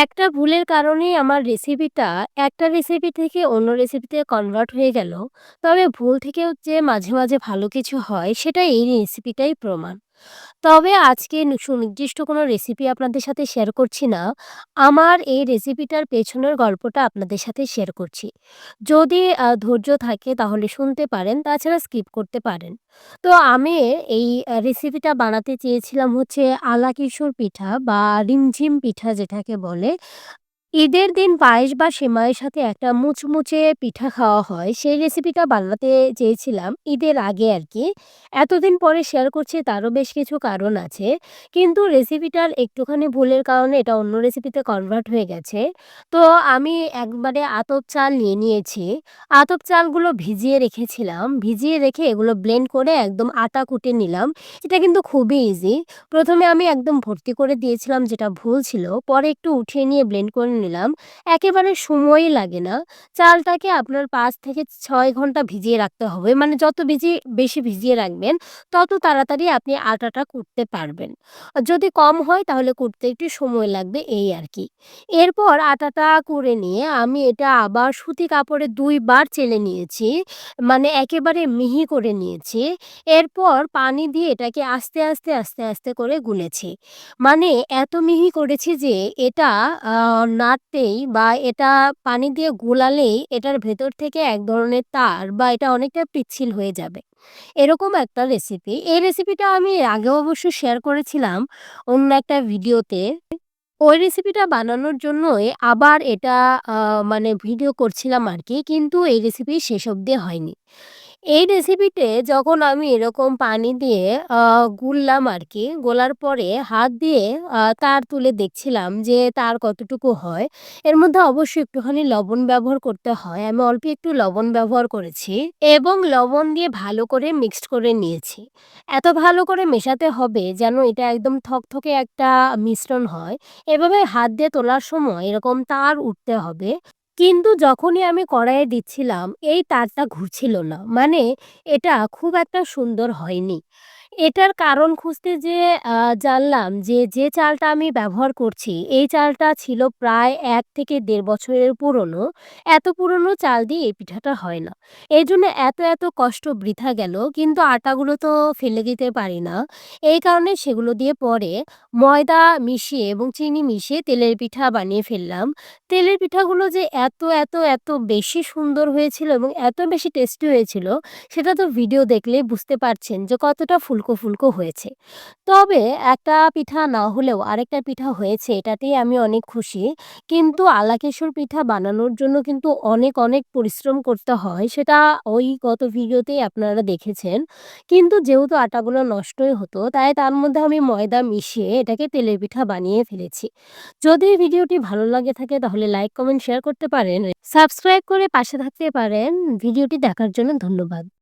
একটা ভুলের কারণেই আমার রেসিপিটা একটা রেসিপি থেকে অন্য রেসিপিতে কনভার্ট হয়ে গেল। তবে ভুল থেকেও যে মাঝে, মাঝে ভালো কিছু হয় সেটা এই রেসিপিটাই প্রমাণ। তবে আজকে সুনির্দিষ্ট কোনো রেসিপি আপনাদের সাথে শেয়ার করছি না। আমার এই রেসিপিটার পেছনের গল্পটা আপনাদের সাথে শেয়ার করছি। যদি ধৈর্য থাকে তাহলে শুনতে পারেন, তাছাড়া স্কিপ করতে পারেন। তো আমি এই রেসিপিটা বানাতে চেয়েছিলাম হচ্ছে আলা কিশোর পিঠা বা রিমঝিম পিঠা যেটাকে বলে। ঈদের দিন পায়েস বা সেমাইয়ের সাথে একটা মুচমুচে পিঠা খাওয়া হয়। সেই রেসিপিটা বানাতে চেয়েছিলাম ঈদের আগে আর কি এতদিন পরে শেয়ার করছি, তারও বেশ কিছু কারণ আছে। কিন্তু রেসিপিটার একটুখানি ভুলের কারণে এটা অন্য রেসিপিতে কনভার্ট হয়ে গেছে। তো আমি একবারে আতপ চাল নিয়ে নিয়েছি। আতপ চালগুলো ভিজিয়ে রেখেছিলাম। ভিজিয়ে রেখে এগুলো ব্লেন্ড করে একদম আটা কুটে নিলাম। এটা কিন্তু খুবই ইজি। প্রথমে আমি একদম ভর্তি করে দিয়েছিলাম, যেটা ভুল ছিল। পরে একটু উঠিয়ে নিয়ে ব্লেন্ড করে নিলাম। একেবারে সময়ই লাগে না। চালটাকে আপনার পাঁচ থেকে ছয় ঘণ্টা ভিজিয়ে রাখতে হবে। মানে যত ভিজিয়ে বেশি ভিজিয়ে রাখবেন, তত তাড়াতাড়ি আপনি আটাটা কুটতে পারবেন। যদি কম হয় তাহলে কুটতে একটু সময় লাগবে এই আর কি এরপর আটাটা করে নিয়ে আমি এটা আবার সুতি কাপড়ে ২ বার চেলে নিয়েছি। মানে একেবারে মিহি করে নিয়েছি। এরপর পানি দিয়ে এটাকে আস্তে, আস্তে, আস্তে, আস্তে করে গুলেছি। মানে এত মিহি করেছি যে এটা আ নাড়তেই বা এটা পানি দিয়ে গোলালেই এটার ভেতর থেকে এক ধরনের তার বা এটা অনেকটা পিচ্ছিল হয়ে যাবে। এরকম একটা রেসিপি। এই রেসিপিটা আমি আগে অবশ্য শেয়ার করেছিলাম অন্য একটা ভিডিওতে। ওই রেসিপিটা বানানোর জন্যই আবার এটা মানে ভিডিও করছিলাম আর কি কিন্তু এই রেসিপি শেষ অবধি হয়নি। এই রেসিপিতে যখন আমি এরকম পানি দিয়ে গুললাম আর কি গোলার পরে হাত দিয়ে তার তুলে দেখছিলাম যে তার কতটুকু হয়। এর মধ্যে অবশ্যই একটুখানি লবণ ব্যবহার করতে হয়। আমি অল্প একটু লবণ ব্যবহার করেছি এবং লবণ দিয়ে ভালো করে মিক্সড করে নিয়েছি। এত ভালো করে মেশাতে হবে যেন এটা একদম থকথকে একটা মিশ্রণ হয়। এভাবে হাত দিয়ে তোলার সময় এরকম তার উঠতে হবে। কিন্তু যখনই আমি কড়াইয়ে দিচ্ছিলাম, এই তারটা ঘুরছিল না। মানে এটা খুব একটা সুন্দর হয়নি। এটার কারণ খুঁজতে আ জানলাম যে, যে চালটা আমি ব্যবহার করছি এই চালটা ছিল প্রায় ১ থেকে ১.৫ বছরের পুরনো। এত পুরনো চাল দিয়ে এই পিঠাটা হয় না। এজন্য এত, এত কষ্ট বৃথা গেল। কিন্তু আটাগুলো তো ফেলে দিতে পারি না। এই কারণে সেগুলো দিয়ে পরে ময়দা মিশিয়ে এবং চিনি মিশিয়ে তেলের পিঠা বানিয়ে ফেললাম। তেলের পিঠাগুলো যে এত, এত, এত বেশি সুন্দর হয়েছিল এবং এত বেশি টেস্টি হয়েছিল সেটা তো ভিডিও দেখলেই বুঝতে পারছেন যে কতটা ফুলকো, ফুলকো হয়েছে। তবে একটা পিঠা না হলেও আরেকটা পিঠা হয়েছে এটাতেই আমি অনেক খুশি। কিন্তু আলাকেশুর পিঠা বানানোর জন্য কিন্তু অনেক, অনেক পরিশ্রম করতে হয়। সেটা ওই গত ভিডিওতেই আপনারা দেখেছেন। কিন্তু যেহেতু আটাগুলো নষ্টই হতো তাই তার মধ্যে আমি ময়দা মিশিয়ে এটাকে তেলের পিঠা বানিয়ে ফেলেছি। যদি ভিডিওটি ভালো লাগে থাকে তাহলে লাইক, কমেন্ট, শেয়ার করতে পারেন। সাবস্ক্রাইব করে পাশে থাকতে পারেন। ভিডিওটি দেখার জন্য ধন্যবাদ।